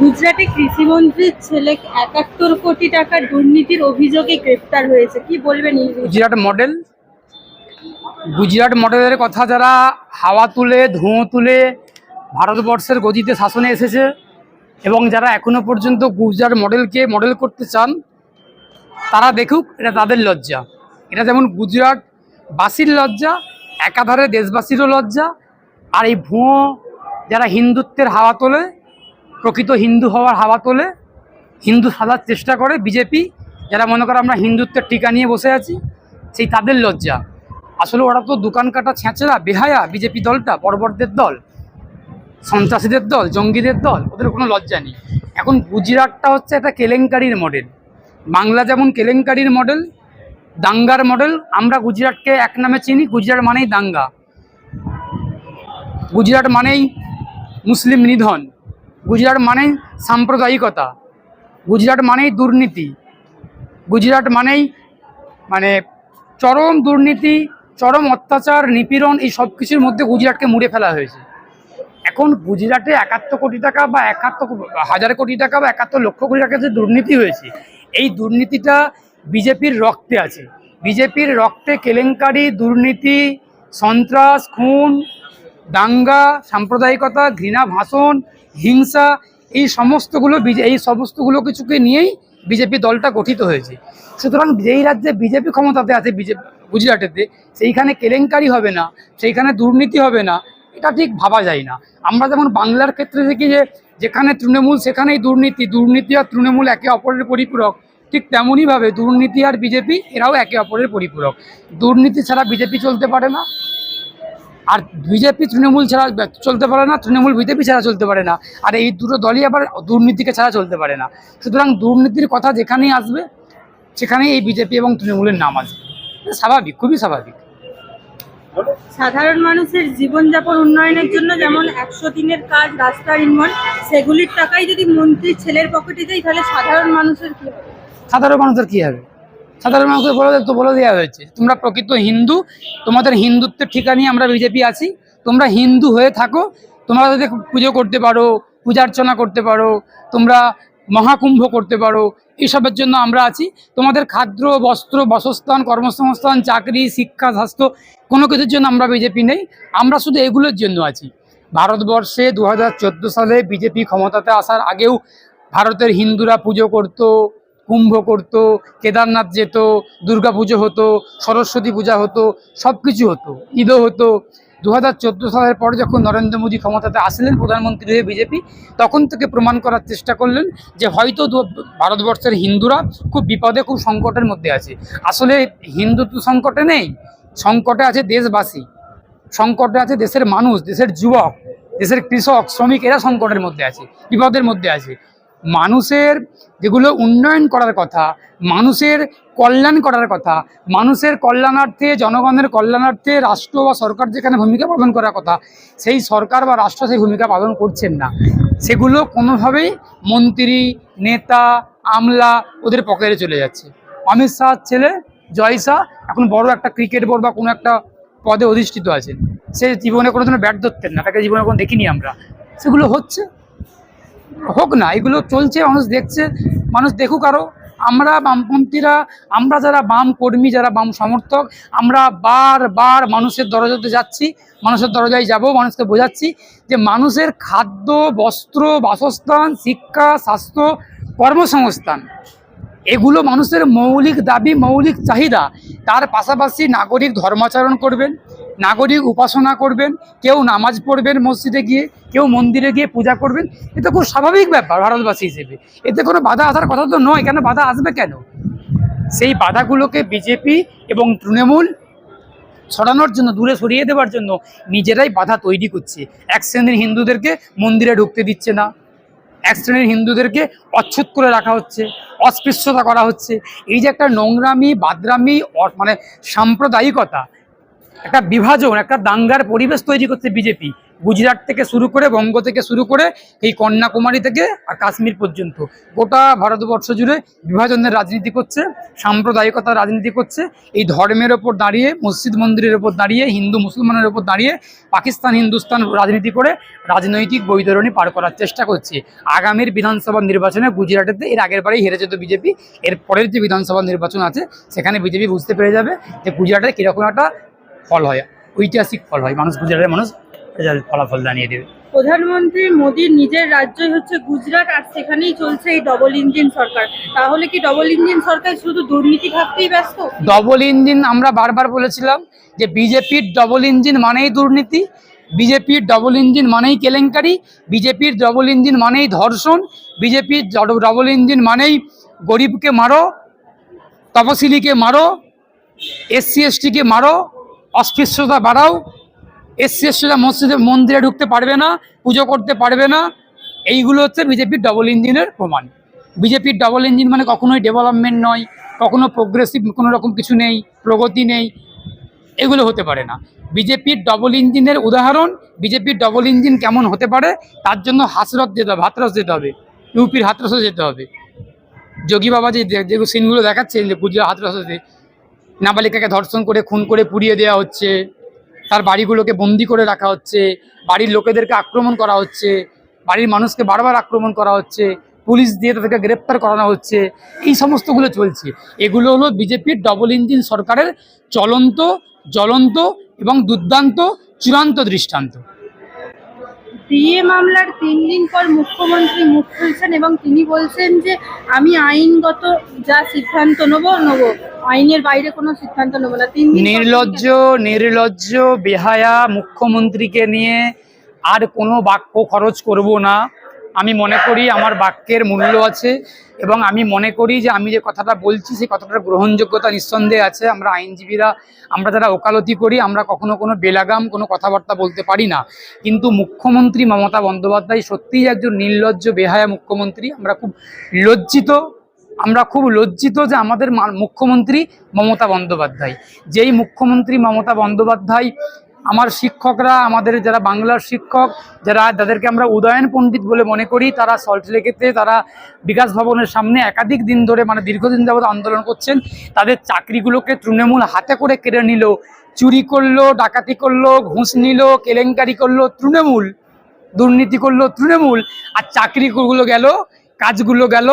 গুজরাটে কৃষিমন্ত্রীর ছেলে একাত্তর কোটি টাকার দুর্নীতির অভিযোগে গ্রেপ্তার হয়েছে। কি বলবেন গুজরাট মডেল? গুজরাট মডেলের কথা যারা হাওয়া তুলে, ধোঁয়া তুলে ভারতবর্ষের গদিতে শাসনে এসেছে এবং যারা এখনও পর্যন্ত গুজরাট মডেলকে মডেল করতে চান, তারা দেখুক এটা তাদের লজ্জা। এটা যেমন গুজরাট বাসীর লজ্জা, একাধারে দেশবাসীরও লজ্জা, আর এই ভুয়ো যারা হিন্দুত্বের হাওয়া তোলে প্রকৃত হিন্দু হওয়ার হাওয়া তোলে, হিন্দু সাজার চেষ্টা করে বিজেপি, যারা মনে করে আমরা হিন্দুত্বের টিকা নিয়ে বসে আছি, সেই তাদের লজ্জা। আসলে ওরা তো দোকান কাটা ছেঁচড়া, বেহায়া বিজেপি দলটা পরবর্তের দল, সন্ত্রাসীদের দল, জঙ্গিদের দল, ওদের কোনো লজ্জা নেই। এখন গুজরাটটা হচ্ছে একটা কেলেঙ্কারির মডেল। বাংলা যেমন কেলেঙ্কারির মডেল, দাঙ্গার মডেল, আমরা গুজরাটকে এক নামে চিনি, গুজরাট মানেই দাঙ্গা। গুজরাট মানেই মুসলিম নিধন। গুজরাট মানেই সাম্প্রদায়িকতা, গুজরাট মানেই দুর্নীতি, গুজরাট মানেই মানে চরম দুর্নীতি, চরম অত্যাচার, নিপীড়ন এই সব কিছুর মধ্যে গুজরাটকে মুড়ে ফেলা হয়েছে। এখন গুজরাটে একাত্তর কোটি টাকা বা একাত্তর হাজার কোটি টাকা বা একাত্তর লক্ষ কোটি টাকা যে দুর্নীতি হয়েছে, এই দুর্নীতিটা বিজেপির রক্তে আছে। বিজেপির রক্তে কেলেঙ্কারি, দুর্নীতি, সন্ত্রাস, খুন, দাঙ্গা, সাম্প্রদায়িকতা, ঘৃণা ভাষণ হিংসা, এই সমস্তগুলো এই সমস্তগুলো কিছুকে নিয়েই বিজেপি দলটা গঠিত হয়েছে। সুতরাং যেই রাজ্যে বিজেপি ক্ষমতাতে আছে বিজেপি গুজরাটেতে, সেইখানে কেলেঙ্কারি হবে না, সেইখানে দুর্নীতি হবে না, এটা ঠিক ভাবা যায় না। আমরা যেমন বাংলার ক্ষেত্রে দেখি যে, যেখানে তৃণমূল সেখানেই দুর্নীতি দুর্নীতি আর তৃণমূল একে অপরের পরিপূরক, ঠিক তেমনইভাবে দুর্নীতি আর বিজেপি এরাও একে অপরের পরিপূরক। দুর্নীতি ছাড়া বিজেপি চলতে পারে না আর বিজেপি তৃণমূল ছাড়া চলতে পারে না তৃণমূল বিজেপি ছাড়া চলতে পারে না। আর এই দুটো দলই আবার দুর্নীতিকে ছাড়া চলতে পারে না। সুতরাং দুর্নীতির কথা যেখানেই আসবে সেখানেই এই বিজেপি এবং তৃণমূলের নাম আসবে। স্বাভাবিক খুবই স্বাভাবিক। সাধারণ মানুষের জীবনযাপন উন্নয়নের জন্য যেমন একশো দিনের কাজ রাস্তা নির্মাণ সেগুলির টাকাই যদি মন্ত্রীর ছেলের পকেটে দেয় তাহলে সাধারণ মানুষের কি হবে? সাধারণ মানুষের কী হবে? সাধারণ মানুষকে বলে তো বলে দেওয়া হয়েছে। তোমরা প্রকৃত হিন্দু, তোমাদের হিন্দুত্বের ঠিকা নিয়ে আমরা বিজেপি আছি। তোমরা হিন্দু হয়ে থাকো, তোমরা যদি পুজো করতে পারো পূজার্চনা করতে পারো, তোমরা মহাকুম্ভ করতে পারো, এসবের জন্য আমরা আছি। তোমাদের খাদ্য, বস্ত্র, বাসস্থান, কর্মসংস্থান, চাকরি, শিক্ষা, স্বাস্থ্য, কোনো কিছুর জন্য আমরা বিজেপি নেই। আমরা শুধু এগুলোর জন্য আছি। ভারতবর্ষে দু হাজার চোদ্দ সালে বিজেপি ক্ষমতাতে আসার আগেও ভারতের হিন্দুরা পুজো করতো কুম্ভ করতো, কেদারনাথ যেত দুর্গা পুজো হতো, সরস্বতী পূজা হতো সব কিছু হতো, ঈদও হতো। দু হাজার চোদ্দ সালের পর যখন নরেন্দ্র মোদী ক্ষমতাতে আসলেন প্রধানমন্ত্রী হয়ে বিজেপি, তখন থেকে প্রমাণ করার চেষ্টা করলেন যে হয়তো ভারতবর্ষের হিন্দুরা খুব বিপদে, খুব সংকটের মধ্যে আছে। আসলে হিন্দুত্ব সংকটে নেই, সংকটে আছে দেশবাসী। সংকটে আছে দেশের মানুষ, দেশের যুবক, দেশের কৃষক, শ্রমিক, এরা সংকটের মধ্যে আছে, বিপদের মধ্যে আছে। মানুষের যেগুলো উন্নয়ন করার কথা, মানুষের কল্যাণ করার কথা, মানুষের কল্যাণার্থে, জনগণের কল্যাণার্থে রাষ্ট্র বা সরকার যেখানে ভূমিকা পালন করার কথা, সেই সরকার বা রাষ্ট্র সেই ভূমিকা পালন করছেন না। সেগুলো কোনোভাবেই মন্ত্রী, নেতা, আমলা ওদের পকেটে চলে যাচ্ছে। অমিত শাহর ছেলে জয় শাহ এখন বড় একটা ক্রিকেট বোর্ড বা কোনো একটা পদে অধিষ্ঠিত আছেন। সে জীবনে কোনো দিনও ব্যাট ধরতেন না, তাকে জীবনে কোনো দেখিনি আমরা। সেগুলো হচ্ছে। হোক না, এগুলো চলছে, মানুষ দেখছে, মানুষ দেখুক আরও আমরা বামপন্থীরা, আমরা যারা বাম কর্মী, যারা বাম সমর্থক, আমরা বারবার মানুষের দরজাতে যাচ্ছি, মানুষের দরজায় যাব, মানুষকে বোঝাচ্ছি যে মানুষের খাদ্য, বস্ত্র, বাসস্থান, শিক্ষা, স্বাস্থ্য, কর্মসংস্থান, এগুলো মানুষের মৌলিক দাবি, মৌলিক চাহিদা। তার পাশাপাশি নাগরিক ধর্মাচরণ করবেন নাগরিক উপাসনা করবেন, কেউ নামাজ পড়বেন মসজিদে গিয়ে, কেউ মন্দিরে গিয়ে পূজা করবেন এটা খুব স্বাভাবিক ব্যাপার ভারতবাসী হিসেবে। এতে কোনো বাধা আসার কথা তো নয়, কেন বাধা আসবে কেন? সেই বাধাগুলোকে বিজেপি এবং তৃণমূল ছড়ানোর জন্য, দূরে সরিয়ে দেওয়ার জন্য নিজেরাই বাধা তৈরি করছে। এক শ্রেণির হিন্দুদেরকে মন্দিরে ঢুকতে দিচ্ছে না। এক শ্রেণির হিন্দুদেরকে অচ্ছুত করে রাখা হচ্ছে, অস্পৃশ্যতা করা হচ্ছে। এই যে একটা নোংরামি, বাদরামি মানে সাম্প্রদায়িকতা একটা বিভাজন, একটা দাঙ্গার পরিবেশ তৈরি করছে বিজেপি। গুজরাট থেকে শুরু করে, বঙ্গ থেকে শুরু করে, এই কন্যাকুমারী থেকে আর কাশ্মীর পর্যন্ত। গোটা ভারতবর্ষ জুড়ে বিভাজনের রাজনীতি করছে, সাম্প্রদায়িকতার রাজনীতি করছে। এই ধর্মের ওপর দাঁড়িয়ে, মসজিদ মন্দিরের ওপর দাঁড়িয়ে, হিন্দু মুসলমানের ওপর দাঁড়িয়ে পাকিস্তান, হিন্দুস্তান রাজনীতি করে রাজনৈতিক বৈতরণী পার করার চেষ্টা করছে। আগামীর বিধানসভা নির্বাচনে গুজরাটেতে এর আগের বারেই হেরে যেত বিজেপি। এর পরের যে বিধানসভা নির্বাচন আছে, সেখানে বিজেপি বুঝতে পেরে যাবে যে গুজরাটে কীরকম একটা ফল হয় ঐতিহাসিক ফল হয়। মানুষ গুজরাটের মানুষ ফলাফল জানিয়ে দেবে। প্রধানমন্ত্রী মোদীর নিজের রাজ্যই হচ্ছে গুজরাট আর সেখানেই চলছে এই ডবল ইঞ্জিন সরকার। তাহলে কি ডবল ইঞ্জিন সরকার শুধু দুর্নীতি ভাবতেই ব্যস্ত? ডবল ইঞ্জিন আমরা বারবার বলেছিলাম যে বিজেপির ডবল ইঞ্জিন মানেই দুর্নীতি বিজেপির ডবল ইঞ্জিন মানেই কেলেঙ্কারি বিজেপির ডবল ইঞ্জিন মানেই ধর্ষণ বিজেপির ডবল ইঞ্জিন মানেই গরিবকে মারো তপশিলিকে মারো এসসি এসটিকে মারো অস্পৃশ্যতা বাড়াও। এসসি এসটিরা মসজিদে মন্দিরে ঢুকতে পারবে না, পুজো করতে পারবে না। এইগুলো হচ্ছে বিজেপির ডবল ইঞ্জিনের প্রমাণ। বিজেপির ডবল ইঞ্জিন মানে কখনোই ডেভেলপমেন্ট নয়, কখনো প্রোগ্রেসিভ কোনো রকম কিছু নেই, প্রগতি নেই, এগুলো হতে পারে না। বিজেপির ডবল ইঞ্জিনের উদাহরণ বিজেপির ডবল ইঞ্জিন কেমন হতে পারে, তার জন্য হাসরত যেতে হবে, হাতরস যেতে হবে, ইউপির হাতরসে যেতে হবে। যোগী বাবা যে যে সিনগুলো দেখাচ্ছেন যে গুজরাট হাতরসে নাবালিকাকে ধর্ষণ করে, খুন করে পুড়িয়ে দেওয়া হচ্ছে। তার বাড়িগুলোকে বন্দি করে রাখা হচ্ছে। বাড়ির লোকেদেরকে আক্রমণ করা হচ্ছে। বাড়ির মানুষকে বারবার আক্রমণ করা হচ্ছে। পুলিশ দিয়ে তাদেরকে গ্রেপ্তার করানো হচ্ছে। এই সমস্তগুলো চলছে। এগুলো হলো বিজেপির ডবল ইঞ্জিন সরকারের চলন্ত, জ্বলন্ত এবং দুর্দান্ত, চূড়ান্ত দৃষ্টান্ত। ডিএ মামলার তিন দিন পর মুখ্যমন্ত্রী মুখ খুলছেন এবং তিনি বলছেন যে আমি আইনগত যা সিদ্ধান্ত নেব নেব। আইনের বাইরে কোনো সিদ্ধান্ত নেব না। তিন নির্লজ্জ নির্লজ্জ বেহায়া মুখ্যমন্ত্রীকে নিয়ে আর কোনো বাক্য খরচ করব না। আমি মনে করি আমার বাক্যের মূল্য আছে এবং আমি মনে করি যে আমি যে কথাটা বলছি সেই কথাটার গ্রহণযোগ্যতা নিঃসন্দেহে আছে। আমরা আইনজীবীরা, আমরা যারা ওকালতি করি, আমরা কখনো কোনো বেলাগাম, কোনো কথাবার্তা বলতে পারি না। কিন্তু মুখ্যমন্ত্রী মমতা বন্দ্যোপাধ্যায় সত্যিই একজন নির্লজ্জ, বেহায়া মুখ্যমন্ত্রী। আমরা খুব লজ্জিত, আমরা খুব লজ্জিত যে আমাদের মুখ্যমন্ত্রী মমতা বন্দ্যোপাধ্যায়। যেই মুখ্যমন্ত্রী মমতা বন্দ্যোপাধ্যায় আমার শিক্ষকরা, আমাদের যারা বাংলার শিক্ষক, যারা যাদেরকে আমরা উদয়ন পণ্ডিত বলে মনে করি, তারা সল্টলেকেতে তারা বিকাশ ভবনের সামনে একাধিক দিন ধরে মানে দীর্ঘদিন যাবত আন্দোলন করছেন। তাদের চাকরিগুলোকে তৃণমূল হাতে করে কেড়ে নিল, চুরি করল, ডাকাতি করল, ঘুষ নিল, কেলেঙ্কারি করল, তৃণমূল, দুর্নীতি করল, তৃণমূল, আর চাকরিগুলো গেল, কাজগুলো গেল,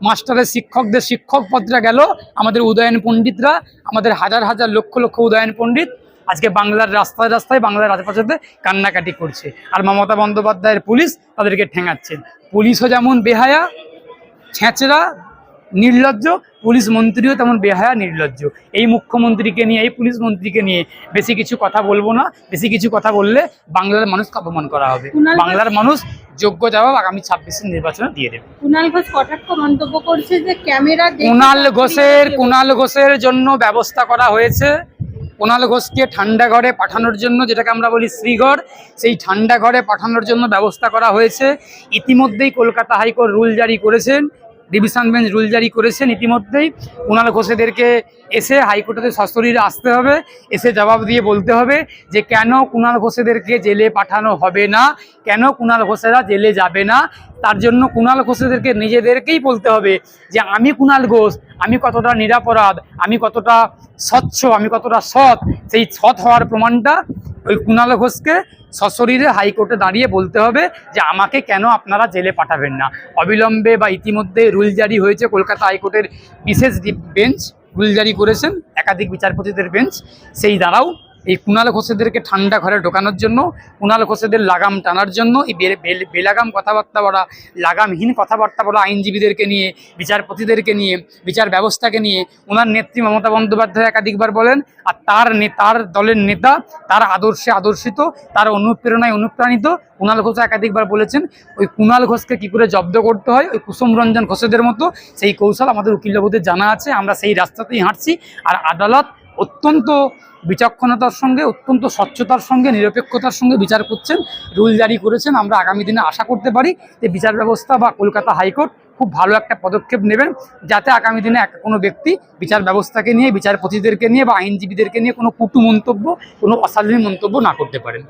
মাস্টারের শিক্ষকদের শিক্ষক পদটা গেল, আমাদের উদয়ন পণ্ডিতরা, আমাদের হাজার হাজার লক্ষ লক্ষ উদয়ন পণ্ডিত আজকে বাংলার রাস্তায় রাস্তায় বাংলার রাজপথেতে কান্নাকাটি করছে। আর মমতা বন্দ্যোপাধ্যায়ের পুলিশ তাদেরকে ঠেঙাচ্ছেন পুলিশও যেমন বেহায়া ছেঁচড়া নির্লজ্জ পুলিশ মন্ত্রীও তেমন বেহায়া নির্লজ্জ। এই মুখ্যমন্ত্রীকে নিয়ে এই পুলিশ মন্ত্রীকে নিয়ে বেশি কিছু কথা বলব না। বেশি কিছু কথা বললে বাংলার মানুষকে অপমান করা হবে। বাংলার মানুষ যোগ্য জবাব আগামী ছাব্বিশের নির্বাচনে দিয়ে দেবে। কুণাল ঘোষ কটাক্ষ মন্তব্য করছে যে ক্যামেরা কুণাল ঘোষের কুণাল ঘোষের জন্য ব্যবস্থা করা হয়েছে। কুণাল ঘোষকে ঠান্ডা ঘরে পাঠানোর জন্য, যেটাকে আমরা বলি শ্রীগড়, সেই ঠান্ডা ঘরে পাঠানোর জন্য ব্যবস্থা করা হয়েছে। ইতিমধ্যেই কলকাতা হাইকোর্ট রুল জারি করেছেন, ডিভিশন বেঞ্চ রুল জারি করেছেন ইতিমধ্যেই। কুণাল ঘোষেদেরকে এসে হাইকোর্টে সশরীরে আসতে হবে, এসে জবাব দিয়ে বলতে হবে যে কেন কুণাল ঘোষেদেরকে জেলে পাঠানো হবে না, কেন কুণাল ঘোষেরা জেলে যাবে না। তার জন্য কুণাল ঘোষেদেরকে নিজেদেরকেই বলতে হবে যে আমি কুণাল ঘোষ আমি কতটা নিরাপরাধ, আমি কতটা স্বচ্ছ, আমি কতটা সৎ, সেই সৎ হওয়ার প্রমাণটা ওই কুণাল ঘোষকে সশরীরে হাইকোর্টে দাঁড়িয়ে বলতে হবে যে আমাকে কেন আপনারা জেলে পাঠাবেন না। অবিলম্বে বা ইতিমধ্যে রুল জারি হয়েছে, কলকাতা হাইকোর্টের বিশেষ বেঞ্চ রুল জারি করেছেন, একাধিক বিচারপতিদের বেঞ্চ, সেই দ্বারাও এই কুণাল ঘোষেদেরকে ঠান্ডা ঘরে ঢোকানোর জন্য কুণাল ঘোষেদের লাগাম টানার জন্য, এই বেলাগাম কথাবার্তা বলা, লাগামহীন কথাবার্তা বলা আইনজীবীদেরকে নিয়ে, বিচারপতিদেরকে নিয়ে, বিচার ব্যবস্থাকে নিয়ে ওনার নেত্রী মমতা বন্দ্যোপাধ্যায় একাধিকবার বলেন, আর তার তার দলের নেতা, তার আদর্শে আদর্শিত, তার অনুপ্রেরণায় অনুপ্রাণিত কুণাল ঘোষ একাধিকবার বলেছেন, ওই কুণাল ঘোষকে কি করে জব্দ করতে হয়? ওই কুসুম রঞ্জন ঘোষেদের মতো, সেই কৌশল আমাদের উকিলবাবুদের জানা আছে, আমরা সেই রাস্তাতেই হাঁটছি, আর আদালত অত্যন্ত বিচক্ষণতার সঙ্গে, অত্যন্ত স্বচ্ছতার সঙ্গে, নিরপেক্ষতার সঙ্গে বিচার করছেন, রুল জারি করেছেন। আমরা আগামী দিনে আশা করতে পারি যে বিচার ব্যবস্থা বা কলকাতা হাইকোর্ট খুব ভালো একটা পদক্ষেপ নেবেন, যাতে আগামী দিনে এক কোনো ব্যক্তি বিচার ব্যবস্থাকে নিয়ে, বিচারপতিদেরকে নিয়ে বা আইনজীবীদেরকে নিয়ে কোনো কুটু মন্তব্য কোনো অশালীন মন্তব্য না করতে পারেন।